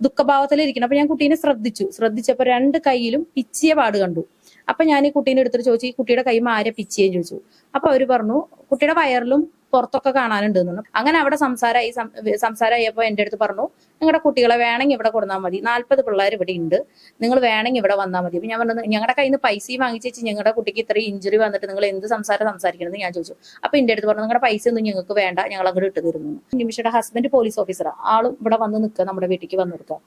ദുഃഖഭാവത്തിലിരിക്കണം. അപ്പൊ ഞാൻ കുട്ടീനെ ശ്രദ്ധിച്ചു. ശ്രദ്ധിച്ചപ്പോ രണ്ട് കൈയിലും പിച്ചിയ പാട് കണ്ടു. അപ്പൊ ഞാൻ ഈ കുട്ടീനെ എടുത്തിട്ട് ചോദിച്ചു ഈ കുട്ടിയുടെ കൈ ആരെ പിച്ചിയെന്ന് ചോദിച്ചു. അപ്പൊ അവർ പറഞ്ഞു കുട്ടിയുടെ വയറിലും പുറത്തൊക്കെ കാണാനുണ്ട് എന്ന്. അങ്ങനെ അവിടെ സംസാരമായി സം- സംസാരമായപ്പോ എന്റെ അടുത്ത് പറഞ്ഞു നിങ്ങളുടെ കുട്ടികളെ വേണമെങ്കിൽ ഇവിടെ കൊടുന്നാൽ മതി. നാല്പത് പിള്ളേർ ഇവിടെ ഉണ്ട് നിങ്ങൾ വേണമെങ്കിൽ ഇവിടെ വന്നാൽ മതി. ഞാൻ പറഞ്ഞു ഞങ്ങളുടെ കയ്യിൽ നിന്ന് പൈസയും വാങ്ങിച്ചേച്ച് ഞങ്ങളുടെ കുട്ടിക്ക് ഇത്രയും ഇഞ്ചുറി വന്നിട്ട് നിങ്ങൾ എന്ത് സംസാരം സംസാരിക്കണമെന്ന് ഞാൻ ചോദിച്ചു. അപ്പൊ എന്റെ അടുത്ത് പറഞ്ഞു നിങ്ങളുടെ പൈസ ഒന്നും ഞങ്ങൾക്ക് വേണ്ട. ഞങ്ങൾ അങ്ങോട്ട് ഇട്ട് തരുന്നു. നിമിഷയുടെ ഹസ്ബൻഡ് പോലീസ് ഓഫീസറാണ് ആളും ഇവിടെ വന്ന് നിൽക്കുക നമ്മുടെ വീട്ടിലേക്ക് വന്ന് നിൽക്കുക.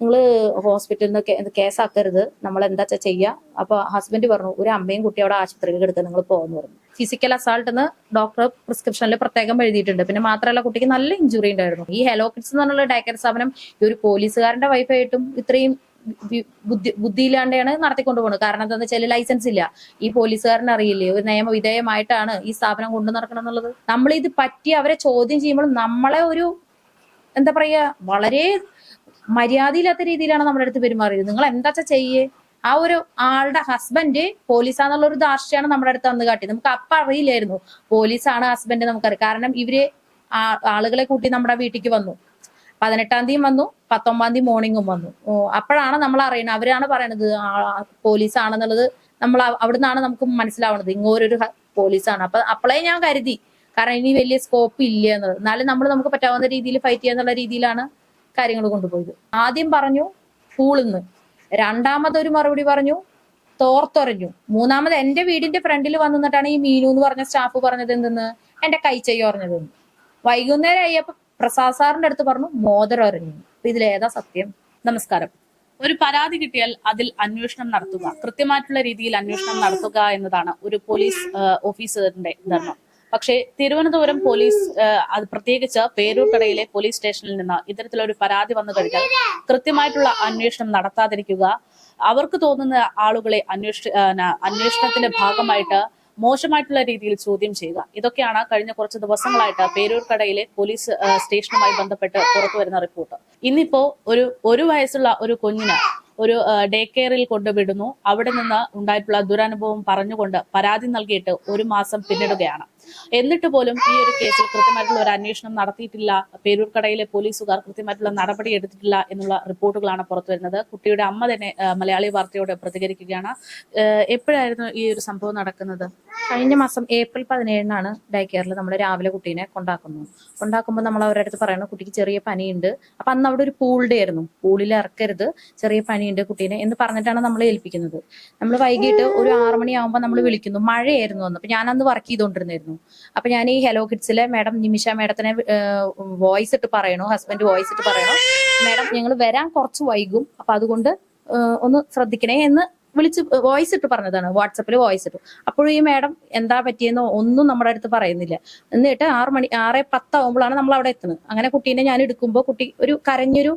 നിങ്ങൾ ഹോസ്പിറ്റലിൽ നിന്ന് കേസാക്കരുത് നമ്മൾ എന്താ ചെയ്യുക അപ്പൊ ഹസ്ബൻഡ് പറഞ്ഞു ഒരു അമ്മയും കുട്ടി അവിടെ ആശുപത്രിയിൽ എടുക്കുക നിങ്ങൾ പോകുന്നു പറഞ്ഞു. ഫിസിക്കൽ അസാൾട്ട് എന്ന് ഡോക്ടർ പ്രിസ്ക്രിപ്ഷനിൽ പ്രത്യേകം എഴുതിയിട്ടുണ്ട്. പിന്നെ മാത്രമല്ല കുട്ടിക്ക് നല്ല ഇഞ്ചുറി ഉണ്ടായിരുന്നു. ഈ ഹെലോ കിഡ്സ് എന്ന് പറഞ്ഞുള്ള സ്ഥാപനം ഈ ഒരു പോലീസുകാരന്റെ വൈഫായിട്ടും ഇത്രയും ബുദ്ധി ബുദ്ധിയില്ലാണ്ടാണ് നടത്തിക്കൊണ്ട് പോകുന്നത് കാരണം എന്താണെന്ന് വെച്ചാൽ ലൈസൻസ് ഇല്ല. ഈ പോലീസുകാരന് അറിയില്ലേ? ഒരു നിയമവിധേയമായിട്ടാണ് ഈ സ്ഥാപനം കൊണ്ടു നടക്കണം എന്നുള്ളത്. നമ്മൾ ഇത് പറ്റി അവരെ ചോദ്യം ചെയ്യുമ്പോൾ നമ്മളെ ഒരു എന്താ പറയാ വളരെ മര്യാദയില്ലാത്ത രീതിയിലാണ് നമ്മുടെ അടുത്ത് പെരുമാറിയത്. നിങ്ങൾ എന്താ ചെയ്യേ? ആ ഒരു ആളുടെ ഹസ്ബൻഡ് പോലീസാന്നുള്ള ഒരു ദാർശ്യമാണ് നമ്മുടെ അടുത്ത് അന്ന് കാട്ടി നമുക്ക് അപ്പൊ അറിയില്ലായിരുന്നു. പോലീസാണ് ഹസ്ബൻഡ് നമുക്കറിയാം. കാരണം ഇവർ ആളുകളെ കൂട്ടി നമ്മുടെ വീട്ടിലേക്ക് വന്നു. പതിനെട്ടാം തീയതി വന്നു. പത്തൊമ്പതാം തീയതി മോർണിംഗും വന്നു. അപ്പോഴാണ് നമ്മൾ അറിയണത്. അവരാണ് പറയണത് പോലീസ് ആണെന്നുള്ളത് നമ്മൾ അവിടെ അവിടുന്നാണ് നമുക്ക് മനസ്സിലാവുന്നത് ഇങ്ങോരൊരു പോലീസാണ്. അപ്പൊ അപ്പോഴേ ഞാൻ കരുതി. കാരണം ഇനി വലിയ സ്കോപ്പ് ഇല്ല എന്നുള്ളത്. എന്നാലും നമ്മൾ നമുക്ക് പറ്റാവുന്ന രീതിയിൽ ഫൈറ്റ് ചെയ്യാന്നുള്ള രീതിയിലാണ് കാര്യങ്ങൾ കൊണ്ടുപോയത്. ആദ്യം പറഞ്ഞു പൂളിന്ന് രണ്ടാമതൊരു മറുപടി പറഞ്ഞു തോർത്തൊരഞ്ഞു മൂന്നാമത് എന്റെ വീടിന്റെ ഫ്രണ്ടിൽ വന്നു നിന്നിട്ടാണ് ഈ മീനു എന്ന് പറഞ്ഞ സ്റ്റാഫ് പറഞ്ഞത് എന്തെന്ന്? എന്റെ കൈ ചെയ്യ പറഞ്ഞത് വൈകുന്നേരം ആയപ്പോ പ്രസാദ് സാറിന്റെ അടുത്ത് പറഞ്ഞു മോതിരം അറിഞ്ഞു അപ്പൊ ഇതിലേതാ സത്യം? നമസ്കാരം. ഒരു പരാതി കിട്ടിയാൽ അതിൽ അന്വേഷണം നടത്തുക. കൃത്യമായിട്ടുള്ള രീതിയിൽ അന്വേഷണം നടത്തുക എന്നതാണ് ഒരു പോലീസ് ഓഫീസറിന്റെ ധർമ്മം. പക്ഷേ തിരുവനന്തപുരം പോലീസ് അത് പ്രത്യേകിച്ച് പേരൂർക്കടയിലെ പോലീസ് സ്റ്റേഷനിൽ നിന്ന് ഇത്തരത്തിലൊരു പരാതി വന്നു കഴിഞ്ഞാൽ കൃത്യമായിട്ടുള്ള അന്വേഷണം നടത്താതിരിക്കുക. അവർക്ക് തോന്നുന്ന ആളുകളെ അന്വേഷ അന്വേഷണത്തിന്റെ ഭാഗമായിട്ട് മോശമായിട്ടുള്ള രീതിയിൽ ചോദ്യം ചെയ്യുക. ഇതൊക്കെയാണ് കഴിഞ്ഞ കുറച്ച് ദിവസങ്ങളായിട്ട് പേരൂർക്കടയിലെ പോലീസ് സ്റ്റേഷനുമായി ബന്ധപ്പെട്ട് പുറത്തു വരുന്ന റിപ്പോർട്ട്. ഇന്നിപ്പോ ഒരു ഒരു വയസ്സുള്ള ഒരു കുഞ്ഞിന് ഒരു ഡേ കെയറിൽ കൊണ്ടുവിടുന്നു. അവിടെ നിന്ന് ഉണ്ടായിട്ടുള്ള ദുരനുഭവം പറഞ്ഞുകൊണ്ട് പരാതി നൽകിയിട്ട് ഒരു മാസം പിന്നിടുകയാണ്. എന്നിട്ട് പോലും ഈ ഒരു കേസിൽ കൃത്യമായിട്ടുള്ള ഒരു അന്വേഷണം നടത്തിയിട്ടില്ല. പേരൂർക്കടയിലെ പോലീസുകാർ കൃത്യമായിട്ടുള്ള നടപടി എടുത്തിട്ടില്ല എന്നുള്ള റിപ്പോർട്ടുകളാണ് പുറത്തു വരുന്നത് കുട്ടിയുടെ അമ്മ തന്നെ മലയാളി വാർത്തയോട് പ്രതികരിക്കുകയാണ്. എപ്പോഴായിരുന്നു ഈ ഒരു സംഭവം നടക്കുന്നത്? കഴിഞ്ഞ മാസം ഏപ്രിൽ പതിനേഴിനാണ് ഡേ കെയറിൽ നമ്മൾ രാവിലെ കുട്ടീനെ കൊണ്ടാക്കുന്നു കൊണ്ടാക്കുമ്പോൾ നമ്മൾ അവരുടെ അടുത്ത് പറയുന്നത് കുട്ടിക്ക് ചെറിയ പനിയുണ്ട്. അപ്പൊ അന്ന് അവിടെ ഒരു പൂൾ ഡേ ആയിരുന്നു. പൂളിൽ ഇറക്കരുത്. ചെറിയ പനിയുണ്ട് കുട്ടീനെ എന്ന് പറഞ്ഞിട്ടാണ് നമ്മൾ ഏൽപ്പിക്കുന്നത്. നമ്മൾ വൈകിട്ട് ഒരു ആറു മണിയാകുമ്പോൾ നമ്മൾ വിളിക്കുന്നു. മഴയായിരുന്നു അന്ന്. അപ്പൊ ഞാൻ അന്ന് വർക്ക് ചെയ്തുകൊണ്ടിരുന്നായിരുന്നു അപ്പൊ ഞാൻ ഈ ഹലോ കിഡ്സിലെ മാഡം നിമിഷ മാഡത്തിനെ വോയിസ് ഇട്ട് പറയണു? ഹസ്ബൻഡ് വോയിസ് ഇട്ട് പറയണു? മാഡം ഞങ്ങൾ വരാൻ കുറച്ച് വൈകും. അപ്പൊ അതുകൊണ്ട് ഒന്ന് ശ്രദ്ധിക്കണേ എന്ന് വിളിച്ച് വോയിസ് ഇട്ട് പറഞ്ഞതാണ്. വാട്സപ്പിൽ വോയിസ് ഇട്ടു. അപ്പോഴും ഈ മാഡം എന്താ പറ്റിയെന്നോ ഒന്നും നമ്മുടെ അടുത്ത് പറയുന്നില്ല. എന്നിട്ട് ആറ് മണി ആറ് പത്താവുമ്പോഴാണ് നമ്മൾ അവിടെ എത്തുന്നത്. അങ്ങനെ കുട്ടീനെ ഞാൻ എടുക്കുമ്പോൾ കുട്ടി ഒരു കരഞ്ഞൊരു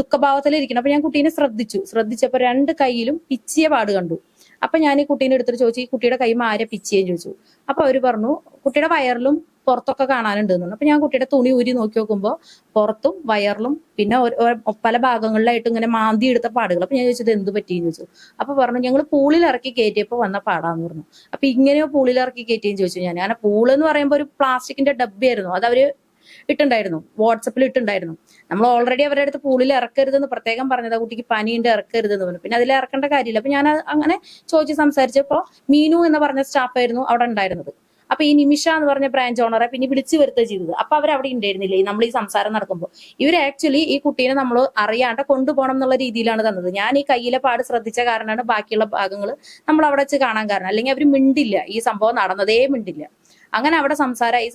ദുഃഖഭാവത്തിലിരിക്കണം അപ്പൊ ഞാൻ കുട്ടീനെ ശ്രദ്ധിച്ചു. ശ്രദ്ധിച്ചപ്പോ രണ്ട് കൈയിലും പിച്ചിയ പാട് കണ്ടു. അപ്പൊ ഞാൻ ഈ കുട്ടീനെ എടുത്തിട്ട് ചോദിച്ചു ഈ കുട്ടിയുടെ കൈ ആരെ പിച്ചിയെന്ന് ചോദിച്ചു. അപ്പൊ അവർ പറഞ്ഞു കുട്ടിയുടെ വയറിലും പുറത്തൊക്കെ കാണാനുണ്ട് അപ്പൊ ഞാൻ കുട്ടിയുടെ തുണി ഊരി നോക്കി നോക്കുമ്പോൾ പുറത്തും വയറിലും പിന്നെ പല ഭാഗങ്ങളിലായിട്ട് ഇങ്ങനെ മാന്തി എടുത്ത പാടുകൾ. അപ്പൊ ഞാൻ ചോദിച്ചത് എന്ത് പറ്റിയെന്ന് ചോദിച്ചു? അപ്പൊ പറഞ്ഞു ഞങ്ങൾ പൂളിൽ ഇറക്കി കയറ്റിയപ്പോ വന്ന പാടാന്ന് പറഞ്ഞു. അപ്പൊ ഇങ്ങനെയോ പൂളിൽ ഇറക്കി കയറ്റിയെന്ന് ചോദിച്ചു ഞാൻ. അങ്ങനെ പൂൾ എന്ന് പറയുമ്പോൾ ഒരു പ്ലാസ്റ്റിക്കിന്റെ ഡബ്ബയായിരുന്നു. അത് അവർ ഇട്ടുണ്ടായിരുന്നു. വാട്സപ്പിൽ ഇട്ടുണ്ടായിരുന്നു. നമ്മൾ ഓൾറെഡി അവരുടെ അടുത്ത് പൂളിൽ ഇറക്കരുതെന്ന് പ്രത്യേകം പറഞ്ഞത് ആ കുട്ടിക്ക് പനിയുണ്ട് ഇറക്കരുതെന്ന് പറഞ്ഞു. പിന്നെ അതിൽ ഇറക്കേണ്ട കാര്യമില്ല. അപ്പൊ ഞാൻ അങ്ങനെ ചോദിച്ച് സംസാരിച്ചപ്പോ മീനു എന്ന് പറഞ്ഞ സ്റ്റാഫായിരുന്നു അവിടെ ഉണ്ടായിരുന്നത്. അപ്പൊ ഈ നിമിഷ എന്ന് പറഞ്ഞ ബ്രാഞ്ച് ഓണറെ പിന്നെ വിളിച്ചു വരുത്തുക ചെയ്തത്. അപ്പൊ അവിടെ ഉണ്ടായിരുന്നില്ലേ? നമ്മൾ ഈ സംസാരം നടക്കുമ്പോൾ ഇവർ ആക്ച്വലി ഈ കുട്ടീനെ നമ്മൾ അറിയാണ്ട് കൊണ്ടുപോകണം എന്നുള്ള രീതിയിലാണ് തന്നത്. ഞാൻ ഈ കയ്യിലെ പാട് ശ്രദ്ധിച്ച കാരണമാണ് ബാക്കിയുള്ള ഭാഗങ്ങൾ നമ്മൾ അവിടെ വെച്ച് കാണാൻ കാരണം. അല്ലെങ്കിൽ അവർ മിണ്ടില്ല. ഈ സംഭവം നടന്നതേ മിണ്ടില്ല. അങ്ങനെ അവിടെ സംസാരമായി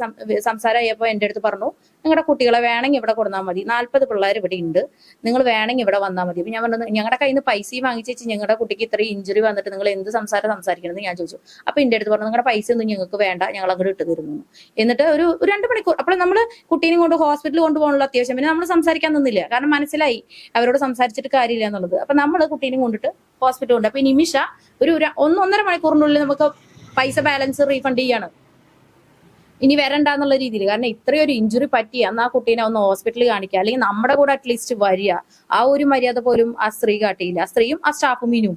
സംസാരമായപ്പോൾ എന്റെ അടുത്ത് പറഞ്ഞു നിങ്ങളുടെ കുട്ടികളെ വേണമെങ്കിൽ ഇവിടെ കൊടുന്നാൽ മതി. നാല്പത് പിള്ളേർ ഇവിടെ ഉണ്ട് നിങ്ങൾ വേണമെങ്കിൽ ഇവിടെ വന്നാൽ മതി. അപ്പൊ ഞാൻ പറഞ്ഞു ഞങ്ങളുടെ കയ്യിൽ നിന്ന് പൈസയും വാങ്ങിച്ചു ഞങ്ങളുടെ കുട്ടിക്ക് ഇത്രയും ഇഞ്ചുറി വന്നിട്ട് നിങ്ങൾ എന്ത് സംസാരം സംസാരിക്കണമെന്ന് ഞാൻ ചോദിച്ചു. അപ്പൊ എന്റെ അടുത്ത് പറഞ്ഞു നിങ്ങളുടെ പൈസ ഒന്നും ഞങ്ങൾക്ക് വേണ്ട. ഞങ്ങൾ അങ്ങോട്ട് ഇട്ട് തരുന്നു. എന്നിട്ട് ഒരു രണ്ട് മണിക്കൂർ അപ്പോൾ നമ്മൾ കുട്ടീനെ കൊണ്ട് ഹോസ്പിറ്റലിൽ കൊണ്ടുപോകാനുള്ള അത്യാവശ്യം. പിന്നെ നമ്മൾ സംസാരിക്കാൻ നിന്നില്ല. കാരണം മനസ്സിലായി അവരോട് സംസാരിച്ചിട്ട് കാര്യമില്ല എന്നുള്ളത്. അപ്പൊ നമ്മൾ കുട്ടീനെ കൊണ്ടിട്ട് ഹോസ്പിറ്റലിൽ കൊണ്ട് അപ്പൊ നിമിഷ ഒരു ഒന്നൊന്നര മണിക്കൂറിനുള്ളിൽ നമുക്ക് പൈസ ബാലൻസ് റീഫണ്ട് ചെയ്യാണ്. ഇനി വരണ്ടെന്നുള്ള രീതിയിൽ. കാരണം ഇത്രയും ഒരു ഇഞ്ചുറി പറ്റി അന്ന് ആ കുട്ടീനെ ഒന്ന് ഹോസ്പിറ്റലിൽ കാണിക്കുക അല്ലെങ്കിൽ നമ്മുടെ കൂടെ അറ്റ്ലീസ്റ്റ് വരിക. ആ ഒരു മര്യാദ പോലും ആ സ്ത്രീ കാട്ടിയില്ല. ആ സ്ത്രീയും ആ സ്റ്റാഫും മീനും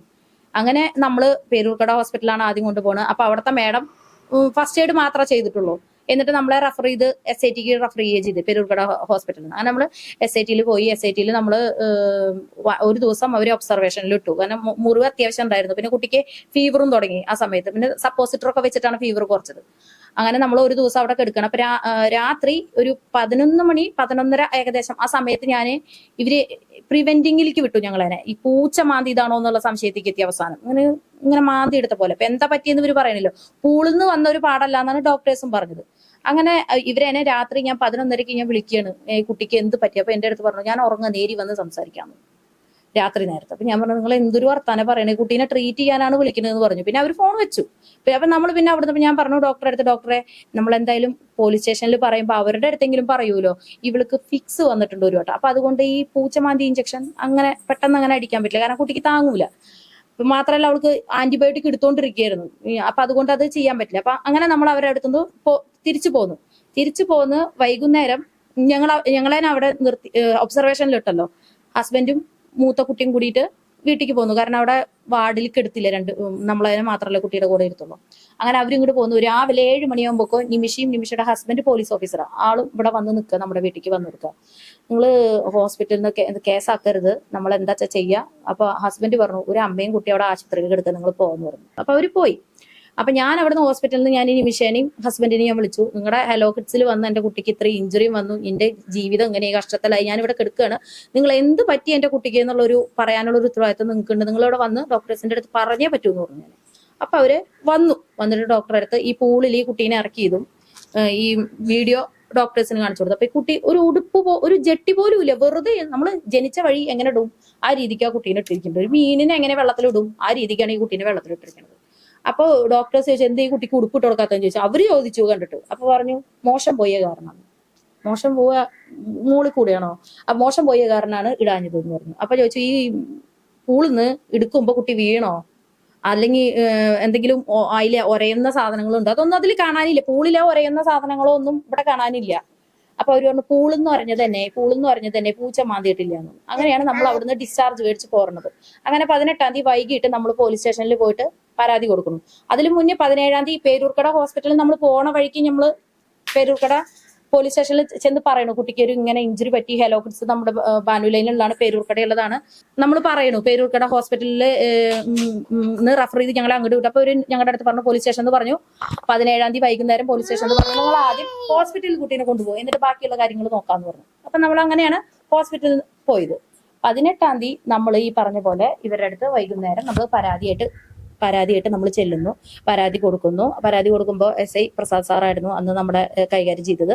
അങ്ങനെ നമ്മൾ പേരൂർക്കട ഹോസ്പിറ്റലാണ് ആദ്യം കൊണ്ടുപോകുന്നത് അപ്പൊ അവിടുത്തെ മാഡം ഫസ്റ്റ് എയ്ഡ് മാത്രമേ ചെയ്തിട്ടുള്ളൂ. എന്നിട്ട് നമ്മളെ റെഫർ ചെയ്ത് എസ് ഐ ടിക്ക് റെഫർ ചെയ്യുകയും ചെയ്ത് പെരൂർക്കട ഹോസ്പിറ്റലിൽ അങ്ങനെ നമ്മൾ എസ് ഐ ടിയിൽ പോയി. എസ് ഐ ടിയിൽ നമ്മൾ ഒരു ദിവസം അവർ ഒബ്സർവേഷനിൽ ഇട്ടു. കാരണം മുറിവ് അത്യാവശ്യം ഉണ്ടായിരുന്നു. പിന്നെ കുട്ടിക്ക് ഫീവറും തുടങ്ങി ആ സമയത്ത്. പിന്നെ സപ്പോസിറ്റർ ഒക്കെ വെച്ചിട്ടാണ് ഫീവർ കുറച്ചത്. അങ്ങനെ നമ്മൾ ഒരു ദിവസം അവിടെ കിടക്കണം. അപ്പൊ രാത്രി ഒരു പതിനൊന്ന് മണി പതിനൊന്നര ഏകദേശം ആ സമയത്ത് ഞാൻ ഇവർ പ്രിവെന്റിങ്ങിലേക്ക് വിട്ടു ഞങ്ങളതിനെ ഈ പൂച്ച മാന്തി ഇതാണോ എന്നുള്ള സംശയത്തേക്ക് എത്തിയ അവസാനം. അങ്ങനെ ഇങ്ങനെ മാന്തി എടുത്ത പോലെ. അപ്പൊ എന്താ പറ്റിയെന്ന് ഇവർ പറയണല്ലോ. പൂളിൽ നിന്ന് വന്ന ഒരു പാടല്ല എന്നാണ് ഡോക്ടേഴ്സും പറഞ്ഞത്. അങ്ങനെ ഇവരെന്നെ രാത്രി ഞാൻ പതിനൊന്നരക്ക് ഞാൻ വിളിക്കുകയാണ് കുട്ടിക്ക് എന്ത് പറ്റി? അപ്പൊ എന്റെ അടുത്ത് പറഞ്ഞു ഞാൻ ഉറങ്ങ നേരി വന്ന് സംസാരിക്കാമെന്ന് രാത്രി നേരത്തെ. അപ്പൊ ഞാൻ പറഞ്ഞു നിങ്ങൾ എന്തൊരു വർത്താനം പറയണേ? കുട്ടീനെ ട്രീറ്റ് ചെയ്യാനാണ് വിളിക്കുന്നത് എന്ന് പറഞ്ഞു. പിന്നെ അവർ ഫോൺ വെച്ചു. അപ്പൊ നമ്മൾ പിന്നെ അവിടുന്ന് ഞാൻ പറഞ്ഞു ഡോക്ടറെ അടുത്ത് ഡോക്ടറെ നമ്മൾ എന്തായാലും പോലീസ് സ്റ്റേഷനിൽ പറയുമ്പോൾ അവരുടെ അടുത്തെങ്കിലും പറയൂലോ ഇവൾക്ക് ഫിക്സ് വന്നിട്ടുണ്ട് ഒരു വട്ടം. അപ്പൊ അതുകൊണ്ട് ഈ പൂച്ചമാന്തി ഇഞ്ചക്ഷൻ അങ്ങനെ പെട്ടെന്ന് അങ്ങനെ അടിക്കാൻ പറ്റില്ല. കാരണം കുട്ടിക്ക് താങ്ങൂല. മാത്രമല്ല അവൾക്ക് ആന്റിബയോട്ടിക് എടുത്തോണ്ടിരിക്കുകയായിരുന്നു. അപ്പൊ അതുകൊണ്ട് അത് ചെയ്യാൻ പറ്റില്ല. അപ്പൊ അങ്ങനെ നമ്മൾ അവരുടെ അടുത്തുനിന്ന് തിരിച്ചു പോന്നു. തിരിച്ചു പോന്ന് വൈകുന്നേരം ഞങ്ങൾ ഞങ്ങളെ അവിടെ നിർത്തി ഒബ്സർവേഷനിലിട്ടല്ലോ ഹസ്ബൻഡും മൂത്ത കുട്ടിയും കൂടിയിട്ട് വീട്ടിലേക്ക് പോന്നു. കാരണം അവിടെ വാർഡിൽ കെടുത്തില്ല രണ്ട് നമ്മളതിനെ മാത്രമല്ല കുട്ടിയുടെ കൂടെ ഇരുത്തുള്ളൂ. അങ്ങനെ അവരും ഇങ്ങോട്ട് പോന്നു. രാവിലെ ഏഴ് മണിയാകുമ്പോൾ നിമിഷയും നിമിഷയുടെ ഹസ്ബൻഡ് പോലീസ് ഓഫീസറാണ് ആളും ഇവിടെ വന്ന് നിൽക്കുക നമ്മുടെ വീട്ടിലേക്ക് വന്ന് നിൽക്കുക. നിങ്ങൾ ഹോസ്പിറ്റലിൽ നിന്ന് കേസാക്കരുത്. നമ്മൾ എന്താ ചെയ്യുക അപ്പൊ ഹസ്ബൻഡ് പറഞ്ഞു ഒരു അമ്മയും കുട്ടി അവിടെ ആശുപത്രിയിൽ എടുത്ത് നിങ്ങൾ പോകുന്നു പറഞ്ഞു. അപ്പൊ അവർ പോയി. അപ്പൊ ഞാൻ അവിടുന്ന് ഹോസ്പിറ്റലിൽ നിന്ന് ഞാൻ ഈ നിമിഷേനെയും ഹസ്ബൻഡിനെയും ഞാൻ വിളിച്ചു. നിങ്ങളുടെ ഹലോ കിഡ്സിൽ വന്ന് എന്റെ കുട്ടിക്ക് ഇത്രയും ഇഞ്ചുറിയും വന്നു. എന്റെ ജീവിതം ഇങ്ങനെ കഷ്ടത്തിലായി. ഞാൻ ഇവിടെ കിടക്കുകയാണ് നിങ്ങൾ എന്ത് പറ്റി എന്റെ കുട്ടിക്ക് എന്നുള്ള ഒരു പറയാനുള്ള ഒരു ഉത്തരവാദിത്വം നിങ്ങൾക്കുണ്ട്. നിങ്ങൾ ഇവിടെ വന്ന് ഡോക്ടേഴ്സിന്റെ അടുത്ത് പറഞ്ഞേ പറ്റൂ എന്ന് പറഞ്ഞു അപ്പൊ അവർ വന്നു. വന്നിട്ട് ഡോക്ടറെ അടുത്ത് ഈ പൂളിൽ ഈ കുട്ടീനെ ഇറക്കിയതും ഈ വീഡിയോ ഡോക്ടേഴ്സിന് കാണിച്ചു കൊടുത്തു. അപ്പൊ ഈ കുട്ടി ഒരു ഉടുപ്പ് പോ ഒരു ജെട്ടി പോലും ഇല്ല. വെറുതെ നമ്മൾ ജനിച്ച വഴി എങ്ങനെ ഇടും? ആ രീതിക്ക് ആ കുട്ടീനെ ഇട്ടിരിക്കുന്നത്. ഒരു മീനിനെ എങ്ങനെ വെള്ളത്തിലിടും? ആ രീതിക്കാണ് ഈ കുട്ടീനെ വെള്ളത്തിലിട്ടിരിക്കുന്നത്. അപ്പൊ ഡോക്ടേഴ്സ് ചോദിച്ചു എന്ത് ഈ കുട്ടിക്ക് ഉടുപ്പിട്ട് കൊടുക്കാത്തെന്ന് ചോദിച്ചു? അവർ ചോദിച്ചു കണ്ടിട്ട്. അപ്പൊ പറഞ്ഞു മോശം പോയ കാരണം മോശം പോവുക മൂളി കൂടിയാണോ? ആ മോശം പോയ കാരണമാണ് ഇടാഞ്ഞത് എന്ന് പറഞ്ഞു. അപ്പൊ ചോദിച്ചു ഈ പൂളിന്ന് എടുക്കുമ്പോ കുട്ടി വീണോ? അല്ലെങ്കിൽ എന്തെങ്കിലും അതിലെ ഒരയുന്ന സാധനങ്ങളുണ്ട്? അതൊന്നും അതിൽ കാണാനില്ല. പൂളിലെ ഒരയുന്ന സാധനങ്ങളോ ഒന്നും ഇവിടെ കാണാനില്ല. അപ്പൊ അവർ പറഞ്ഞു പൂളെന്ന് പറഞ്ഞത് തന്നെ പൂളെന്ന് പറഞ്ഞത് തന്നെ പൂച്ച മാന്തിയിട്ടില്ല അങ്ങനെയാണ് നമ്മൾ അവിടുന്ന് ഡിസ്ചാർജ് മേടിച്ച് പോരണത് അങ്ങനെ പതിനെട്ടാം തീയതി വൈകിട്ട് നമ്മൾ പോലീസ് സ്റ്റേഷനിൽ പോയിട്ട് പരാതി കൊടുക്കുന്നു. അതിന് മുന്നേ പതിനേഴാം തീയതി പേരൂർക്കട ഹോസ്പിറ്റലിൽ നമ്മൾ പോണ വഴിക്ക് നമ്മൾ പേരൂർക്കട പോലീസ് സ്റ്റേഷനിൽ ചെന്ന് പറയണു കുട്ടിക്ക് ഒരു ഇങ്ങനെ ഇഞ്ചുറി പറ്റി ഹെലോ കിഡ്സ് നമ്മുടെ ബാനുലൈനിലുള്ളതാണ് പേരൂർക്കടയുള്ളതാണ്. നമ്മൾ പറയണു പേരൂർക്കട ഹോസ്പിറ്റലിൽ റഫർ ചെയ്ത് ഞങ്ങൾ അങ്ങോട്ട് വിട്ടു. അപ്പൊ ഒരു ഞങ്ങളുടെ അടുത്ത് പറഞ്ഞു പോലീസ് സ്റ്റേഷൻ എന്ന് പറഞ്ഞു പതിനേഴാം തീയതി വൈകുന്നേരം പോലീസ് സ്റ്റേഷനിൽ പറഞ്ഞു നമ്മൾ ആദ്യം ഹോസ്പിറ്റലിൽ കുട്ടീനെ കൊണ്ടുപോകും എന്നിട്ട് ബാക്കിയുള്ള കാര്യങ്ങൾ നോക്കാന്ന് പറഞ്ഞു. അപ്പൊ നമ്മൾ അങ്ങനെയാണ് ഹോസ്പിറ്റലിൽ പോയത്. പതിനെട്ടാം തീയതി നമ്മൾ ഈ പറഞ്ഞ പോലെ ഇവരുടെ അടുത്ത് വൈകുന്നേരം നമ്മൾ പരാതിയായിട്ട് പരാതിയായിട്ട് നമ്മൾ ചെല്ലുന്നു. പരാതി കൊടുക്കുന്നു. പരാതി കൊടുക്കുമ്പോൾ എസ് ഐ പ്രസാദ് സാറായിരുന്നു അന്ന് നമ്മുടെ കൈകാര്യം ചെയ്തത്.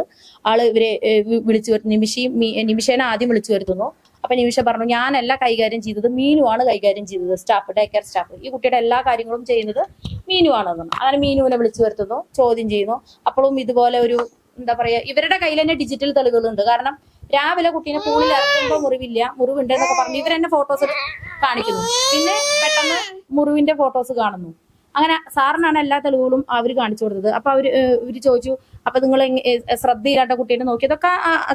ആൾ ഇവരെ വിളിച്ചു വരുത്തുന്നു. നിമിഷയും നിമിഷേനെ ആദ്യം വിളിച്ചു വരുത്തുന്നു. അപ്പൊ നിമിഷ പറഞ്ഞു ഞാനല്ല കൈകാര്യം ചെയ്തത് മീനുവാണ് കൈകാര്യം ചെയ്തത്. Staff day care staff. ഈ കുട്ടിയുടെ എല്ലാ കാര്യങ്ങളും ചെയ്യുന്നത് മീനുവാണെന്ന്. അങ്ങനെ മീനുവിനെ വിളിച്ചു വരുത്തുന്നു ചോദ്യം ചെയ്യുന്നു. അപ്പോഴും ഇതുപോലെ ഒരു എന്താ പറയാ ഇവരുടെ കയ്യിൽ തന്നെ ഡിജിറ്റൽ തെളിവുകളുണ്ട്. കാരണം രാവിലെ കുട്ടീനെ പൂളിൽ ഇറക്കുമ്പോൾ മുറിവില്ല മുറിവുണ്ട് എന്നൊക്കെ പറഞ്ഞു ഇവരെന്നെ ഫോട്ടോസ് കാണിക്കുന്നു. പിന്നെ പെട്ടെന്ന് മുറിവിന്റെ ഫോട്ടോസ് കാണുന്നു. അങ്ങനെ സാറിനാണ് എല്ലാ തെളിവുകളും അവർ കാണിച്ചു കൊടുത്തത്. അപ്പൊ അവർ ഇവർ ചോദിച്ചു അപ്പൊ നിങ്ങൾ ശ്രദ്ധയില്ലാത്ത കുട്ടീനെ നോക്കിയതൊക്കെ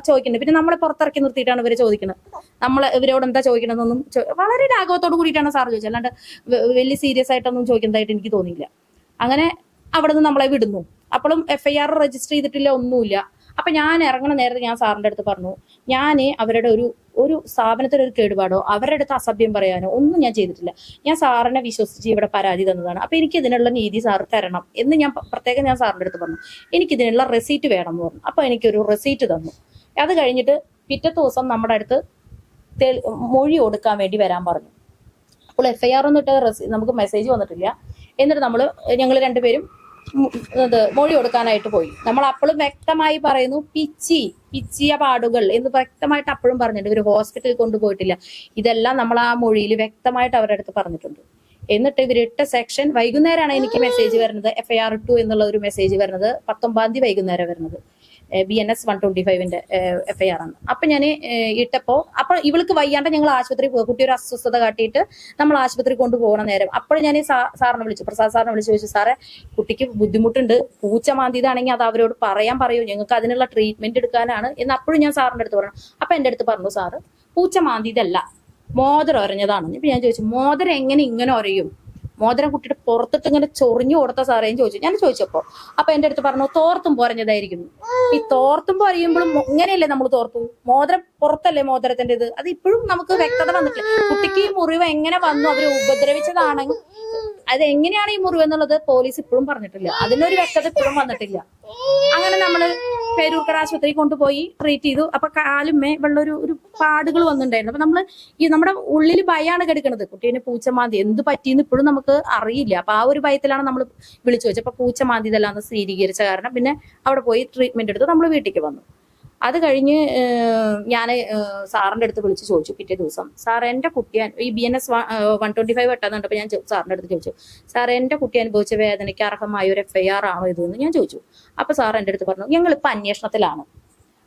ചോദിക്കുന്നുണ്ട്. പിന്നെ നമ്മളെ പുറത്തിറക്കി നിർത്തിയിട്ടാണ് ഇവർ ചോദിക്കുന്നത് നമ്മൾ ഇവരോട് എന്താ ചോദിക്കണമെന്നൊന്നും വളരെ രാഘവത്തോട് കൂടിയിട്ടാണ് സാർ ചോദിച്ചത്. അല്ലാണ്ട് വലിയ സീരിയസ് ആയിട്ടൊന്നും ചോദിക്കുന്നതായിട്ട് എനിക്ക് തോന്നിയില്ല. അങ്ങനെ അവിടെ നിന്ന് നമ്മളെ വിടുന്നു. അപ്പോഴും എഫ് ഐ ആർ രജിസ്റ്റർ ചെയ്തിട്ടില്ല ഒന്നുമില്ല. അപ്പൊ ഞാൻ ഇറങ്ങണ നേരത്തെ ഞാൻ സാറിന്റെ അടുത്ത് പറഞ്ഞു ഞാൻ അവരുടെ ഒരു ഒരു സ്ഥാപനത്തിന് ഒരു കേടുപാടോ അവരുടെ അടുത്ത് അസഭ്യം പറയാനോ ഒന്നും ഞാൻ ചെയ്തിട്ടില്ല. ഞാൻ സാറിനെ വിശ്വസിച്ച് ഇവിടെ പരാതി തന്നതാണ്. അപ്പൊ എനിക്ക് ഇതിനുള്ള നീതി സാർ തരണം എന്ന് ഞാൻ പ്രത്യേകം ഞാൻ സാറിന്റെ അടുത്ത് പറഞ്ഞു. എനിക്ക് ഇതിനുള്ള റെസീറ്റ് വേണം എന്ന് പറഞ്ഞു. അപ്പൊ എനിക്കൊരു റെസീറ്റ് തന്നു. അത് കഴിഞ്ഞിട്ട് പിറ്റത്തെ ദിവസം നമ്മുടെ അടുത്ത് മൊഴി കൊടുക്കാൻ വേണ്ടി വരാൻ പറഞ്ഞു. അപ്പോൾ എഫ് ഐ ആർ ഒന്നും ഇട്ട നമുക്ക് മെസ്സേജ് വന്നിട്ടില്ല. എന്നിട്ട് നമ്മൾ ഞങ്ങൾ രണ്ടുപേരും മൊഴി കൊടുക്കാനായിട്ട് പോയി. നമ്മൾ അപ്പോഴും വ്യക്തമായി പറയുന്നു പിച്ചി പിച്ചിയ പാടുകൾ എന്ന് വ്യക്തമായിട്ട് അപ്പോഴും പറഞ്ഞിട്ടുണ്ട്. ഇവർ ഹോസ്പിറ്റലിൽ കൊണ്ടുപോയിട്ടില്ല. ഇതെല്ലാം നമ്മൾ ആ മൊഴിയിൽ വ്യക്തമായിട്ട് അവരുടെ അടുത്ത് പറഞ്ഞിട്ടുണ്ട്. എന്നിട്ട് ഇവരിട്ട സെക്ഷൻ വൈകുന്നേരമാണ് എനിക്ക് മെസ്സേജ് വരുന്നത് എഫ് ഐ ആർ ടു എന്നുള്ള ഒരു മെസ്സേജ് വരുന്നത് പത്തൊമ്പതാം തീയതി വൈകുന്നേരം വരുന്നത്. B N S one twenty ഫൈവിന്റെ F I R ആണ്. അപ്പൊ ഞാൻ ഇട്ടപ്പോ അപ്പൊ ഇവൾക്ക് വയ്യാണ്ട് ഞങ്ങൾ ആശുപത്രി കുട്ടി ഒരു അസ്വസ്ഥത കാട്ടിയിട്ട് നമ്മൾ ആശുപത്രി കൊണ്ടുപോകണ നേരം. അപ്പോൾ ഞാൻ സാറിനെ വിളിച്ചു. പ്രസാദ് സാറിനെ വിളിച്ചു ചോദിച്ചു സാറേ കുട്ടിക്ക് ബുദ്ധിമുട്ടുണ്ട്. പൂച്ച മാന്തിയതാണെങ്കിൽ അത് അവരോട് പറയാൻ പറയൂ. ഞങ്ങൾക്ക് അതിനുള്ള ട്രീറ്റ്മെന്റ് എടുക്കാനാണ്. എന്ന് അപ്പോഴും ഞാൻ സാറിന്റെ അടുത്ത് പറഞ്ഞു. അപ്പൊ എന്റെ അടുത്ത് പറഞ്ഞു സാറ് പൂച്ച മാന്തിയതല്ല മോതിരം ഒരഞ്ഞതാണ് ഇപ്പൊ ഞാൻ ചോദിച്ചു മോതിരം എങ്ങനെ ഇങ്ങനെ ഒരയും മോതിരം കുട്ടിയുടെ പുറത്തിട്ട് ഇങ്ങനെ ചൊറിഞ്ഞു കൊടുത്ത സാറേയും ചോദിച്ചു. ഞാൻ ചോദിച്ചപ്പോ അപ്പൊ എന്റെ അടുത്ത് പറഞ്ഞു തോർത്തും പോരഞ്ഞതായിരിക്കുന്നു. ഈ തോർത്തും പോരയുമ്പോഴും ഇങ്ങനെയല്ലേ നമ്മൾ തോർത്തു? മോതിരം പുറത്തല്ലേ മോതിരത്തിന്റെ ഇത്? അത് ഇപ്പോഴും നമുക്ക് വ്യക്തത വന്നിട്ടില്ല. കുട്ടിക്ക് ഈ മുറിവ് എങ്ങനെ വന്നു? അവർ ഉപദ്രവിച്ചതാണെങ്കിൽ അത് എങ്ങനെയാണ് ഈ മുറിവ് എന്നുള്ളത് പോലീസ് ഇപ്പോഴും പറഞ്ഞിട്ടില്ല. അതിനൊരു വ്യക്തത ഇപ്പോഴും വന്നിട്ടില്ല. അങ്ങനെ നമ്മൾ പേരൂർക്കര ആശുപത്രി കൊണ്ടുപോയി ട്രീറ്റ് ചെയ്തു. അപ്പൊ കാലുമേ വെള്ളൊരു ഒരു പാടുകൾ വന്നിട്ടുണ്ടായിരുന്നു. അപ്പൊ നമ്മൾ ഈ നമ്മുടെ ഉള്ളിൽ ഭയാണ് കിടക്കുന്നത് കുട്ടീനെ പൂച്ചമാന്തി എന്ത് പറ്റിയെന്ന് ഇപ്പോഴും നമുക്ക് അറിയില്ല. അപ്പൊ ആ ഒരു ഭയത്തിലാണ് നമ്മൾ വിളിച്ചു വെച്ചത് അപ്പൊ പൂച്ചമാന്തി ഇതെല്ലാം സ്ഥിരീകരിച്ച കാരണം പിന്നെ അവിടെ പോയി ട്രീറ്റ്മെന്റ് എടുത്ത് നമ്മൾ വീട്ടിലേക്ക് വന്നു. അത് കഴിഞ്ഞ് ഞാൻ സാറിന്റെ അടുത്ത് വിളിച്ച് ചോദിച്ചു പിറ്റേ ദിവസം. സാർ എന്റെ കുട്ടി ഈ B N S one twenty five വെട്ടാന്നുണ്ടപ്പോൾ ഞാൻ സാറിന്റെ അടുത്ത് ചോദിച്ചു സാർ എന്റെ കുട്ടി അനുഭവിച്ച വേദനയ്ക്ക് അർഹമായ ഒരു എഫ് ഐ ആർ ആണോ ഇതെന്ന് ഞാൻ ചോദിച്ചു. അപ്പോൾ സാർ എന്റെ അടുത്ത് പറഞ്ഞു ഞങ്ങൾ ഇപ്പൊ അന്വേഷണത്തിലാണ്.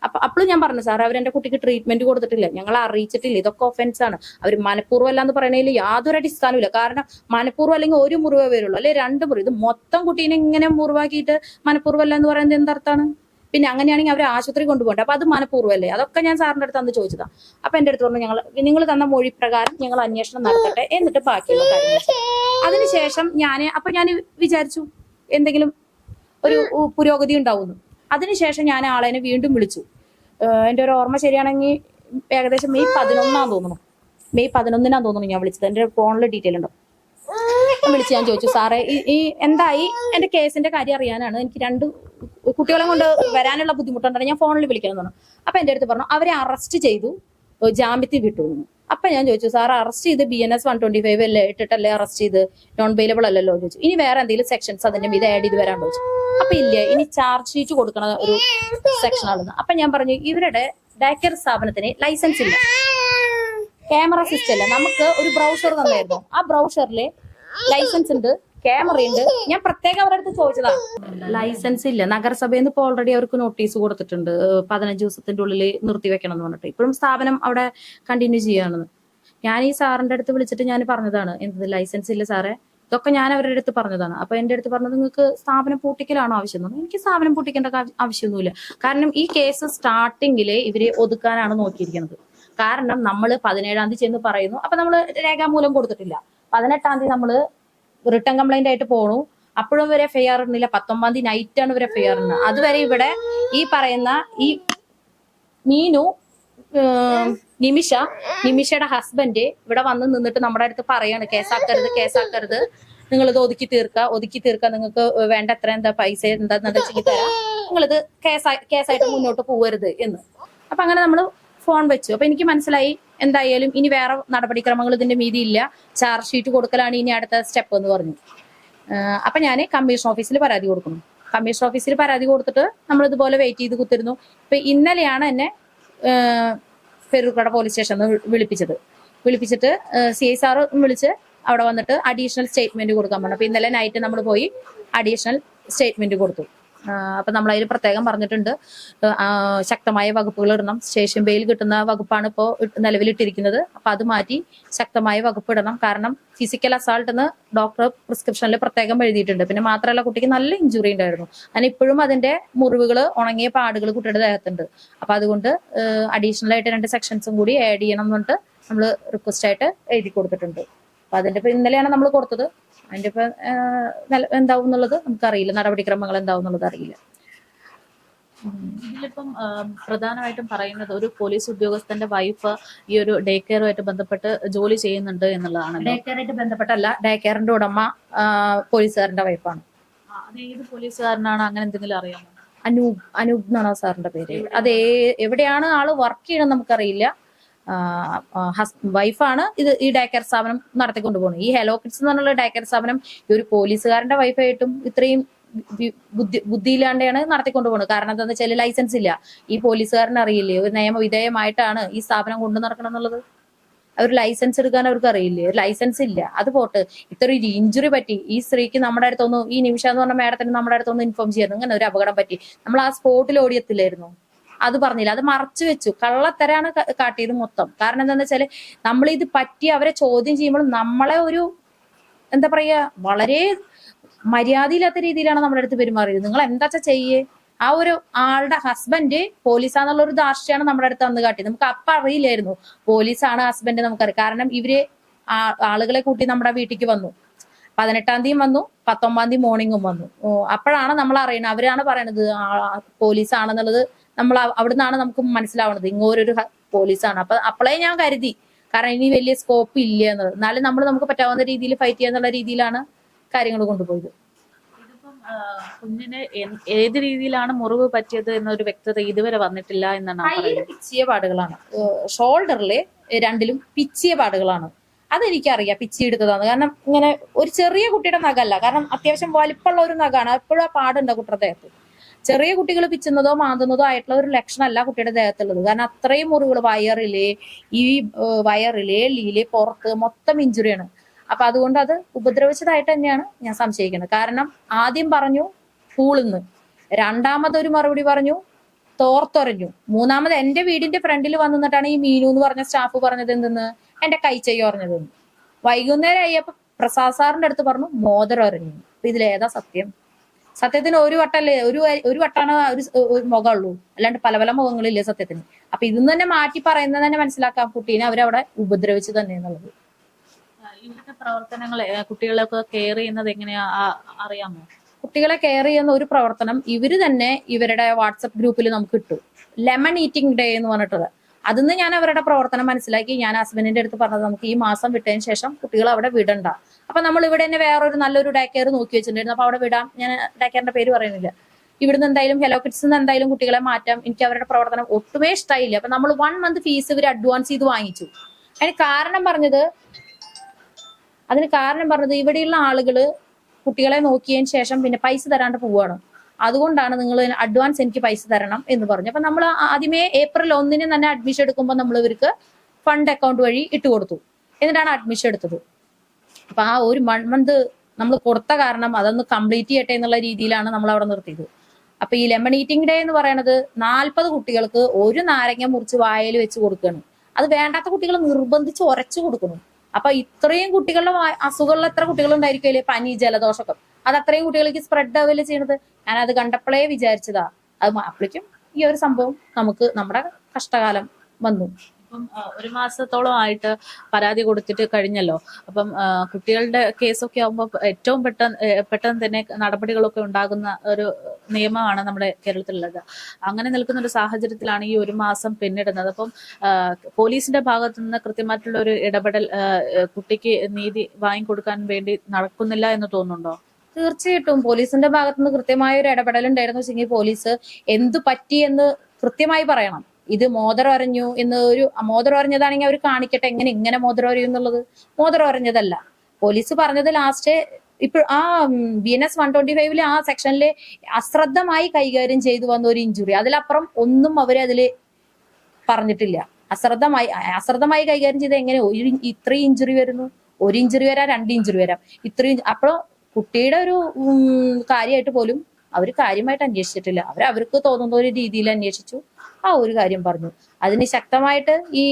അപ്പൊ അപ്പോഴും ഞാൻ പറഞ്ഞു സാർ അവർ എന്റെ കുട്ടിക്ക് ട്രീറ്റ്മെന്റ് കൊടുത്തിട്ടില്ല. ഞങ്ങൾ അറിയിച്ചിട്ടില്ല. ഇതൊക്കെ ഒഫൻസ് ആണ്. അവർ മനഃപൂർവം അല്ല എന്ന് പറയണതിൽ യാതൊരു അടിസ്ഥാനമില്ല കാരണം മനഃപൂർവം അല്ലെങ്കിൽ ഒരു മുറിവേ വരുള്ളൂ. അല്ലെ രണ്ട് മുറിവ് ഇത് മൊത്തം കുട്ടീനെ ഇങ്ങനെ മുറിവാക്കിയിട്ട് മനഃപൂർവം അല്ല എന്ന് പറയുന്നത് എന്തർത്ഥാണ്? പിന്നെ അങ്ങനെയാണെങ്കിൽ അവരെ ആശുപത്രി കൊണ്ടുപോകണ്ട? അപ്പൊ അത് മനഃപൂർവമല്ലേ? അതൊക്കെ ഞാൻ സാറിന്റെ അടുത്ത് അന്ന് ചോദിച്ചതാ. അപ്പൊ എന്റെ അടുത്ത് പറഞ്ഞു ഞങ്ങൾ നിങ്ങൾ തന്ന മൊഴി പ്രകാരം ഞങ്ങൾ അന്വേഷണം നടത്തട്ടെ എന്നിട്ട് ബാക്കിയുള്ള കാര്യങ്ങൾ. അതിനുശേഷം ഞാൻ അപ്പൊ ഞാൻ വിചാരിച്ചു എന്തെങ്കിലും ഒരു പുരോഗതി ഉണ്ടാവുന്നു. അതിനുശേഷം ഞാൻ ആളെനെ വീണ്ടും വിളിച്ചു. എന്റെ ഒരു ഓർമ്മ ശരിയാണെങ്കിൽ ഏകദേശം മെയ് പതിനൊന്നാന്ന് തോന്നുന്നു. മെയ് പതിനൊന്നിനാന്ന് തോന്നുന്നു ഞാൻ വിളിച്ചത്. എന്റെ ഫോണിൽ ഡീറ്റെയിൽ ഉണ്ടോ? വിളിച്ച് ഞാൻ ചോദിച്ചു സാറേ ഈ- എന്തായി? എന്റെ കേസിന്റെ കാര്യം അറിയാനാണ്. എനിക്ക് രണ്ട് കുട്ടികളെ കൊണ്ട് വരാനുള്ള ബുദ്ധിമുട്ടുണ്ടെങ്കിൽ ഞാൻ ഫോണിൽ വിളിക്കണം പറഞ്ഞു. അപ്പൊ എന്റെ അടുത്ത് പറഞ്ഞു അവരെ അറസ്റ്റ് ചെയ്തു. ജാമ്യത്തിൽ വിട്ടു. അപ്പൊ ഞാൻ ചോദിച്ചു സാർ അറസ്റ്റ് ചെയ്ത് B N S one twenty five അല്ലേ ഇട്ടിട്ടല്ലേ അറസ്റ്റ് ചെയ്ത്? നോൺ ബെയിലബിൾ അല്ലല്ലോ? ചോദിച്ചു. ഇനി വേറെ എന്തെങ്കിലും സെക്ഷൻസ് അതിന്റെ മീത് ആഡ് ചെയ്ത് വരാൻ ചോദിച്ചു. അപ്പൊ ഇല്ല ഇനി ചാർജ് ഷീറ്റ് കൊടുക്കണ ഒരു സെക്ഷൻ ആണെന്ന്. അപ്പൊ ഞാൻ പറഞ്ഞു ഇവരുടെ ഡാക്കർ സ്ഥാപനത്തിന് ലൈസൻസ് ഇല്ല. ക്യാമറ സിസ്റ്റം അല്ല നമുക്ക് ഒരു ബ്രൗസർ തന്നായിരുന്നു. ആ ബ്രൗസറിൽ ലൈസൻസ് ഉണ്ട് ക്യാമറ ഉണ്ട്. ഞാൻ പ്രത്യേകം അവരുടെ അടുത്ത് ചോദിച്ചതാ. ലൈസൻസ് ഇല്ല. നഗരസഭയിൽ നിന്ന് ഇപ്പോൾ ഓൾറെഡി അവർക്ക് നോട്ടീസ് കൊടുത്തിട്ടുണ്ട്. പതിനഞ്ച് ദിവസത്തിന്റെ ഉള്ളിൽ നിർത്തിവെക്കണം എന്ന് പറഞ്ഞിട്ട്. ഇപ്പോഴും സ്ഥാപനം അവിടെ കണ്ടിന്യൂ ചെയ്യാണെന്ന്. ഞാൻ ഈ സാറിന്റെ അടുത്ത് വിളിച്ചിട്ട് ഞാൻ പറഞ്ഞതാണ് എന്ത് ലൈസൻസ് ഇല്ല സാറേ? ഇതൊക്കെ ഞാൻ അവരുടെ അടുത്ത് പറഞ്ഞതാണ്. അപ്പൊ എന്റെ അടുത്ത് പറഞ്ഞത് നിങ്ങൾക്ക് സ്ഥാപനം പൂട്ടിക്കലാണോ ആവശ്യം. എനിക്ക് സ്ഥാപനം പൂട്ടിക്കേണ്ട ആവശ്യമൊന്നുമില്ല. കാരണം ഈ കേസ് സ്റ്റാർട്ടിങ്ങിൽ ഇവരെ ഒതുക്കാനാണ് നോക്കിയിരിക്കുന്നത്. കാരണം നമ്മൾ പതിനേഴാം തീയതി ചെന്ന് പറയുന്നു. അപ്പൊ നമ്മൾ രേഖാമൂലം കൊടുത്തിട്ടില്ല. പതിനെട്ടാം തീയതി നമ്മൾ റിട്ടേൺ കംപ്ലൈന്റ് ആയിട്ട് പോണു. അപ്പോഴും ഇവരെ ഫെയർ ഇടുന്നില്ല. പത്തൊമ്പതാം തീയതി നൈറ്റ് ആണ് ഇവരെ ആർ ഇടുന്നത്. അതുവരെ ഇവിടെ ഈ പറയുന്ന ഈ മീനു നിമിഷ നിമിഷയുടെ ഹസ്ബൻഡ് ഇവിടെ വന്ന് നിന്നിട്ട് നമ്മുടെ അടുത്ത് പറയാണ് കേസാക്കരുത് കേസാക്കരുത്. നിങ്ങൾ ഇത് ഒതുക്കി തീർക്കുക ഒതുക്കി തീർക്കുക. നിങ്ങൾക്ക് വേണ്ട എത്ര എന്താ പൈസ എന്താന്ന് വെച്ചെങ്കിൽ തരാം. നിങ്ങളിത് കേസായി കേസായിട്ട് മുന്നോട്ട് പോവരുത് എന്ന്. അപ്പൊ അങ്ങനെ നമ്മൾ ഫോൺ വെച്ചു. അപ്പൊ എനിക്ക് മനസ്സിലായി എന്തായാലും ഇനി വേറെ നടപടിക്രമങ്ങൾ ഇതിന്റെ മീതി ഇല്ല. ചാർജ് ഷീറ്റ് കൊടുക്കലാണ് ഇനി അടുത്ത സ്റ്റെപ്പ് എന്ന് പറഞ്ഞു. അപ്പൊ ഞാൻ കമ്മീഷൻ ഓഫീസിൽ പരാതി കൊടുക്കുന്നു. കമ്മീഷൻ ഓഫീസിൽ പരാതി കൊടുത്തിട്ട് നമ്മൾ ഇതുപോലെ വെയിറ്റ് ചെയ്ത് കുത്തിരുന്നു. ഇപ്പൊ ഇന്നലെയാണ് എന്നെ പെരുക്കട പോലീസ് സ്റ്റേഷനിൽ വിളിപ്പിച്ചത്. വിളിപ്പിച്ചിട്ട് സി ഐ സാറ് വിളിച്ച് അവിടെ വന്നിട്ട് അഡീഷണൽ സ്റ്റേറ്റ്മെന്റ് കൊടുക്കാൻ പറഞ്ഞു. അപ്പൊ ഇന്നലെ നൈറ്റ് നമ്മൾ പോയി അഡീഷണൽ സ്റ്റേറ്റ്മെന്റ് കൊടുത്തു. അപ്പൊ നമ്മൾ അതിൽ പ്രത്യേകം പറഞ്ഞിട്ടുണ്ട്. ശക്തമായ വകുപ്പുകൾ ഇടണം. സ്റ്റേഷൻ ബെയിൽ കിട്ടുന്ന വകുപ്പാണ് ഇപ്പോൾ നിലവിലിട്ടിരിക്കുന്നത്. അപ്പൊ അത് മാറ്റി ശക്തമായ വകുപ്പ് ഇടണം. കാരണം ഫിസിക്കൽ അസാൾട്ട് എന്ന് ഡോക്ടർ പ്രിസ്ക്രിപ്ഷനിൽ പ്രത്യേകം എഴുതിയിട്ടുണ്ട്. പിന്നെ മാത്രമല്ല കുട്ടിക്ക് നല്ല ഇഞ്ചുറി ഉണ്ടായിരുന്നു. അതിന് ഇപ്പോഴും അതിന്റെ മുറിവുകൾ ഉണങ്ങിയ പാടുകൾ കുട്ടിയുടെ ദേഹത്തുണ്ട്. അപ്പൊ അതുകൊണ്ട് അഡീഷണൽ ആയിട്ട് രണ്ട് സെക്ഷൻസും കൂടി ആഡ് ചെയ്യണം എന്നിട്ട് നമ്മൾ റിക്വസ്റ്റ് ആയിട്ട് എഴുതി കൊടുത്തിട്ടുണ്ട്. അപ്പൊ അതിന്റെ ഇന്നലെയാണ് നമ്മൾ കൊടുത്തത്. അതിന്റെ ഇപ്പൊ എന്താവും എന്നുള്ളത് നമുക്കറിയില്ല. നടപടിക്രമങ്ങൾ എന്താവും എന്നുള്ളത് അറിയില്ല. ഇതിലിപ്പം പ്രധാനമായിട്ടും പറയുന്നത് ഒരു പോലീസ് ഉദ്യോഗസ്ഥന്റെ വൈഫ് ഈ ഒരു ഡേ കെയറുമായിട്ട് ബന്ധപ്പെട്ട് ജോലി ചെയ്യുന്നുണ്ട് എന്നുള്ളതാണ് ഡേ കെയറായിട്ട് ബന്ധപ്പെട്ടല്ല ഡേ കെയറിന്റെ ഉടമ പോലീസുകാരന്റെ വൈഫാണ്. അതേത് അത് ഏത് പോലീസുകാരനാണ്? അങ്ങനെ എന്തെങ്കിലും അറിയാമോ? അനൂപ് അനൂപ് എന്നാണ് സാറിന്റെ പേര്. അത് എവിടെയാണ് ആൾ വർക്ക് ചെയ്യണമെന്ന് നമുക്കറിയില്ല. വൈഫാണ് ഇത് ഈ ഡേക്കർ സ്ഥാപനം നടത്തിക്കൊണ്ടു പോകുന്നത് ഈ ഹെലോ കിഡ്സ് എന്ന് പറഞ്ഞുള്ള ഡേ കെയർ സ്ഥാപനം ഈ ഒരു പോലീസുകാരന്റെ വൈഫായിട്ടും ഇത്രയും ബുദ്ധി ബുദ്ധിയില്ലാണ്ടാണ് നടത്തിക്കൊണ്ടു പോകുന്നത് കാരണം എന്താണെന്ന് വെച്ചാൽ ലൈസൻസ് ഇല്ല. ഈ പോലീസുകാരന് അറിയില്ലേ? ഒരു നിയമവിധേയമായിട്ടാണ് ഈ സ്ഥാപനം കൊണ്ടു നടക്കണം എന്നുള്ളത്? അവർ ലൈസൻസ് എടുക്കാൻ അവർക്ക് അറിയില്ലേ? ഒരു ലൈസൻസ് ഇല്ല. അത് പോട്ട്. ഇത്ര ഒരു ഇഞ്ചുറി പറ്റി. ഈ സ്ത്രീക്ക് നമ്മുടെ അടുത്തൊന്ന് ഈ നിമിഷം എന്ന് പറഞ്ഞ മേഡത്തിന് നമ്മുടെ അടുത്തൊന്ന് ഇൻഫോം ചെയ്യായിരുന്നു. ഇങ്ങനെ ഒരു അപകടം പറ്റി. നമ്മൾ ആ സ്പോട്ടിൽ ഓടിയെത്തില്ലായിരുന്നു? അത് പറഞ്ഞില്ല. അത് മറച്ചു വെച്ചു. കള്ളത്തരാണ് കാട്ടിയത് മൊത്തം. കാരണം എന്താന്ന് വെച്ചാൽ നമ്മൾ ഇത് പറ്റി അവരെ ചോദ്യം ചെയ്യുമ്പോൾ നമ്മളെ ഒരു എന്താ പറയാ വളരെ മര്യാദയില്ലാത്ത രീതിയിലാണ് നമ്മുടെ അടുത്ത് പെരുമാറിയത്. നിങ്ങൾ എന്താച്ചാ ചെയ്യേ? ആ ഒരു ആളുടെ ഹസ്ബൻഡ് പോലീസാന്നുള്ള ഒരു ധാർഷ്ട്യമാണ് നമ്മുടെ അടുത്ത് അന്ന് കാട്ടിയത്. നമുക്ക് അപ്പ അറിയില്ലായിരുന്നു. പോലീസാണ് ഹസ്ബൻഡ് നമുക്കറിയാം. കാരണം ഇവർ ആളുകളെ കൂട്ടി നമ്മുടെ വീട്ടിലേക്ക് വന്നു. പതിനെട്ടാം തീയതി വന്നു. പത്തൊമ്പതാം തീയതി മോർണിംഗും വന്നു. അപ്പോഴാണ് നമ്മൾ അറിയണത്. അവരാണ് പറയണത് പോലീസ് ആണെന്നുള്ളത് നമ്മൾ അവ- അവിടുന്നാണ് നമുക്ക് മനസ്സിലാവുന്നത് ഇങ്ങോരൊരു പോലീസാണ്. അപ്പൊ അപ്പോഴേ ഞാൻ കരുതി. കാരണം ഇനി വലിയ സ്കോപ്പ് ഇല്ല എന്നുള്ളത് എന്നാലും നമ്മൾ നമുക്ക് പറ്റാവുന്ന രീതിയിൽ ഫൈറ്റ് ചെയ്യാന്നുള്ള രീതിയിലാണ് കാര്യങ്ങൾ കൊണ്ടുപോയത്. കുഞ്ഞിന് ഏത് രീതിയിലാണ് മുറിവ് പറ്റിയത് എന്നൊരു വ്യക്തത ഇതുവരെ വന്നിട്ടില്ല എന്നാണ് പിച്ചിയ പാടുകളാണ്. ഷോൾഡറിൽ രണ്ടിലും പിച്ചിയ പാടുകളാണ്. അതെനിക്കറിയാം പിച്ചി എടുത്തതാണ് കാരണം ഇങ്ങനെ ഒരു ചെറിയ കുട്ടിയുടെ നഖല്ല. കാരണം അത്യാവശ്യം വലിപ്പമുള്ള ഒരു നഖാണ്. എപ്പോഴും ആ പാടുണ്ട് ദേഹത്ത് ചെറിയ കുട്ടികൾ പിച്ചുന്നതോ മാന്തുന്നതോ ആയിട്ടുള്ള ഒരു ലക്ഷണമല്ല കുട്ടിയുടെ ദേഹത്തുള്ളത്. കാരണം അത്രയും മുറിവുകൾ വയറിൽ ഈ വയറിൽ എല്ലിയിൽ പുറത്ത് മൊത്തം ഇഞ്ചുറിയാണ്. അപ്പൊ അതുകൊണ്ട് അത് ഉപദ്രവിച്ചതായിട്ട് തന്നെയാണ് ഞാൻ സംശയിക്കുന്നത്. കാരണം ആദ്യം പറഞ്ഞു പൂളിന്ന്. രണ്ടാമതൊരു മറുപടി പറഞ്ഞു തോർത്തൊരഞ്ഞു. മൂന്നാമത് എന്റെ വീടിന്റെ ഫ്രണ്ടിൽ വന്നു നിന്നിട്ടാണ് ഈ മീനു എന്ന് പറഞ്ഞ സ്റ്റാഫ് പറഞ്ഞത് എന്തെന്ന്? എന്റെ കൈ ചെയ്യ പറഞ്ഞതെന്ന് വൈകുന്നേരം ആയപ്പോ പ്രസാദ് സാറിന്റെ അടുത്ത് പറഞ്ഞു മോതിരം അറിഞ്ഞു അപ്പൊ ഇതിലേതാ സത്യം? സത്യത്തിന് ഒരു വട്ടല്ലേ ഒരു ഒരു വട്ടാണ് ഒരു മുഖമുള്ളൂ. അല്ലാണ്ട് പല പല മുഖങ്ങളില്ലേ സത്യത്തിന്. അപ്പൊ ഇതൊന്നും തന്നെ മാറ്റി പറയുന്നത് തന്നെ മനസ്സിലാക്കാം കുട്ടീനെ അവരവിടെ ഉപദ്രവിച്ചു തന്നെ എന്നുള്ളത്. ഇങ്ങനത്തെ പ്രവർത്തനങ്ങൾ കുട്ടികളൊക്കെ കെയർ ചെയ്യുന്നത് എങ്ങനെയാ അറിയാമോ? കുട്ടികളെ കെയർ ചെയ്യുന്ന ഒരു പ്രവർത്തനം ഇവർ തന്നെ ഇവരുടെ വാട്സപ്പ് ഗ്രൂപ്പിൽ നമുക്ക് കിട്ടും ലെമൺ ഈറ്റിംഗ് ഡേ എന്ന് പറഞ്ഞിട്ടുള്ളത്. അതിന്ന് ഞാൻ അവരുടെ പ്രവർത്തനം മനസ്സിലാക്കി. ഞാൻ ഹസ്ബൻഡിന്റെ അടുത്ത് പറഞ്ഞത് നമുക്ക് ഈ മാസം വിട്ടതിന് ശേഷം കുട്ടികൾ അവിടെ വിടണ്ട. അപ്പൊ നമ്മൾ ഇവിടെ തന്നെ വേറൊരു നല്ലൊരു ഡേ കെയർ നോക്കി വെച്ചിട്ടുണ്ടായിരുന്നു. അപ്പൊ അവിടെ വിടാം. ഞാൻ ഡേ കെയറിന്റെ പേര് പറയുന്നില്ല. ഇവിടുന്ന് എന്തായാലും ഹെലോ കിഡ്സ് എന്തായാലും കുട്ടികളെ മാറ്റാം. എനിക്ക് അവരുടെ പ്രവർത്തനം ഒട്ടുമേ ഇഷ്ടമായില്ല അപ്പൊ നമ്മൾ വൺ മന്ത് ഫീസ് ഇവർ അഡ്വാൻസ് ചെയ്ത് വാങ്ങിച്ചു. അതിന് കാരണം പറഞ്ഞത് അതിന് കാരണം പറഞ്ഞത് ഇവിടെയുള്ള ആളുകൾ കുട്ടികളെ നോക്കിയതിന് ശേഷം പിന്നെ പൈസ തരാണ്ട് പോവാണ്. അതുകൊണ്ടാണ് നിങ്ങൾ അഡ്വാൻസ് എനിക്ക് പൈസ തരണം എന്ന് പറഞ്ഞു അപ്പൊ നമ്മൾ ആദ്യമേ ഏപ്രിൽ ഒന്നിന് തന്നെ അഡ്മിഷൻ എടുക്കുമ്പോൾ നമ്മൾ ഇവർക്ക് ഫണ്ട് അക്കൗണ്ട് വഴി ഇട്ട് കൊടുത്തു. എന്നിട്ടാണ് അഡ്മിഷൻ എടുത്തത്. അപ്പൊ ആ ഒരു വൺ മന്ത് നമ്മൾ കൊടുത്ത കാരണം അതൊന്ന് കംപ്ലീറ്റ് ചെയ്യട്ടെ എന്നുള്ള രീതിയിലാണ് നമ്മൾ അവിടെ നിർത്തിയത്. അപ്പൊ ഈ ലെമൺ ഈറ്റിംഗ് ഡേ എന്ന് പറയുന്നത് നാൽപ്പത് കുട്ടികൾക്ക് ഒരു നാരങ്ങ മുറിച്ച് വായയിൽ വെച്ച് കൊടുക്കണം. അത് വേണ്ടാത്ത കുട്ടികൾ നിർബന്ധിച്ച് ഉരച്ചു കൊടുക്കണം അപ്പൊ ഇത്രയും കുട്ടികളുടെ അസുഖമുള്ള എത്ര കുട്ടികളുണ്ടായിരിക്കും പനി ജലദോഷമൊക്കെ. അത് അത്രയും കുട്ടികൾക്ക് സ്പ്രെഡ് ആവില്ല ചെയ്യണത്? ഞാൻ അത് കണ്ടപ്പോഴേ വിചാരിച്ചതാ. അത് അപ്പോഴേക്കും ഈ ഒരു സംഭവം നമുക്ക് നമ്മുടെ കഷ്ടകാലം വന്നു. ഇപ്പം ഒരു മാസത്തോളം ആയിട്ട് പരാതി കൊടുത്തിട്ട് കഴിഞ്ഞല്ലോ. അപ്പം കുട്ടികളുടെ കേസൊക്കെ ആകുമ്പോൾ ഏറ്റവും പെട്ടെന്ന് പെട്ടെന്ന് തന്നെ നടപടികളൊക്കെ ഉണ്ടാകുന്ന ഒരു നിയമമാണ് നമ്മുടെ കേരളത്തിലുള്ളത്. അങ്ങനെ നിൽക്കുന്ന ഒരു സാഹചര്യത്തിലാണ് ഈ ഒരു മാസം പിന്നിടുന്നത്. അപ്പം പോലീസിന്റെ ഭാഗത്തു നിന്ന് കൃത്യമായിട്ടുള്ള ഒരു ഇടപെടൽ കുട്ടിക്ക് നീതി വാങ്ങിക്കൊടുക്കാൻ വേണ്ടി നടക്കുന്നില്ല എന്ന് തോന്നുന്നുണ്ടോ? തീർച്ചയായിട്ടും പോലീസിന്റെ ഭാഗത്തുനിന്ന് കൃത്യമായ ഒരു ഇടപെടൽ ഉണ്ടായിരുന്നു വെച്ചെങ്കിൽ പോലീസ് എന്ത് പറ്റി എന്ന് കൃത്യമായി പറയണം. ഇത് മോതിരം ഒരഞ്ഞു എന്ന് ഒരു മോതിരം ഒരഞ്ഞതാണെങ്കിൽ അവർ കാണിക്കട്ടെ. എങ്ങനെ ഇങ്ങനെ മോതിരം ഒരയും എന്നുള്ളത്? മോതിരം ഒരഞ്ഞതല്ല പോലീസ് പറഞ്ഞത് ലാസ്റ്റ് ഇപ്പോൾ ആ B N S one twenty ഫൈവിൽ ആ സെക്ഷനിൽ അശ്രദ്ധമായി കൈകാര്യം ചെയ്തു വന്ന ഒരു ഇഞ്ചുറി. അതിലപ്പുറം ഒന്നും അവർ അതിൽ പറഞ്ഞിട്ടില്ല. അശ്രദ്ധമായി അശ്രദ്ധമായി കൈകാര്യം ചെയ്ത് എങ്ങനെ ഒരു ഇത്രയും ഇഞ്ചുറി വരുന്നു? ഒരു ഇഞ്ചുറി വരാം രണ്ട് ഇഞ്ചുറി വരാം. ഇത്രയും അപ്പോഴോ കുട്ടിയുടെ ഒരു കാര്യമായിട്ട് പോലും അവർ കാര്യമായിട്ട് അന്വേഷിച്ചിട്ടില്ല. അവർ അവർക്ക് തോന്നുന്ന ഒരു രീതിയിൽ അന്വേഷിച്ചു. ആ ഒരു കാര്യം പറഞ്ഞു. അതിന് ശക്തമായിട്ട് ഈ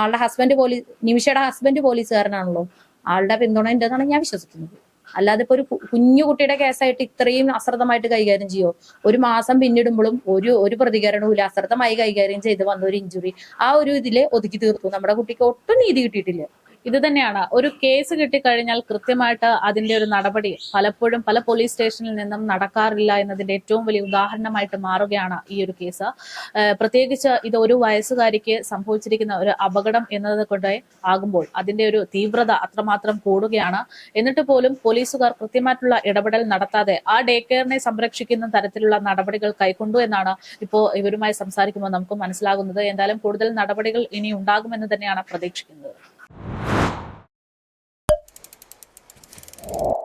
ആളുടെ ഹസ്ബൻഡ് പോലീസ് നിമിഷയുടെ ഹസ്ബൻഡ് പോലീസുകാരനാണല്ലോ. ആളുടെ പിന്തുണ ഉണ്ടെന്നാണ് ഞാൻ വിശ്വസിക്കുന്നത്. അല്ലാതെ ഇപ്പൊ ഒരു കുഞ്ഞു കുട്ടിയുടെ കേസായിട്ട് ഇത്രയും അശ്രദ്ധമായിട്ട് കൈകാര്യം ചെയ്യോ? ഒരു മാസം പിന്നിടുമ്പോഴും ഒരു ഒരു പ്രതികരണവും ഇല്ല. അശ്രദ്ധമായി കൈകാര്യം ചെയ്ത് വന്ന ഒരു ഇഞ്ചുറി ആ ഒരു ഇതിലെ ഒതുക്കി തീർത്തു. നമ്മുടെ കുട്ടിക്ക് ഒട്ടും നീതി കിട്ടിയിട്ടില്ല. ഇത് തന്നെയാണ്. ഒരു കേസ് കിട്ടിക്കഴിഞ്ഞാൽ കൃത്യമായിട്ട് അതിന്റെ ഒരു നടപടി പലപ്പോഴും പല പോലീസ് സ്റ്റേഷനിൽ നിന്നും നടക്കാറില്ല എന്നതിന്റെ ഏറ്റവും വലിയ ഉദാഹരണമായിട്ട് മാറുകയാണ് ഈ ഒരു കേസ് പ്രത്യേകിച്ച് ഇത് ഒരു വയസ്സുകാരിക്ക് സംഭവിച്ചിരിക്കുന്ന ഒരു അപകടം എന്നത് കൊണ്ട് ആകുമ്പോൾ അതിന്റെ ഒരു തീവ്രത അത്രമാത്രം കൂടുകയാണ്. എന്നിട്ട് പോലും പോലീസുകാർ കൃത്യമായിട്ടുള്ള ഇടപെടൽ നടത്താതെ ആ ഡേ കെയറിനെ സംരക്ഷിക്കുന്ന തരത്തിലുള്ള നടപടികൾ കൈക്കൊണ്ടു എന്നാണ് ഇപ്പോൾ ഇവരുമായി സംസാരിക്കുമ്പോൾ നമുക്ക് മനസ്സിലാകുന്നത്. എന്തായാലും കൂടുതൽ നടപടികൾ ഇനി ഉണ്ടാകുമെന്ന് തന്നെയാണ് പ്രതീക്ഷിക്കുന്നത്. you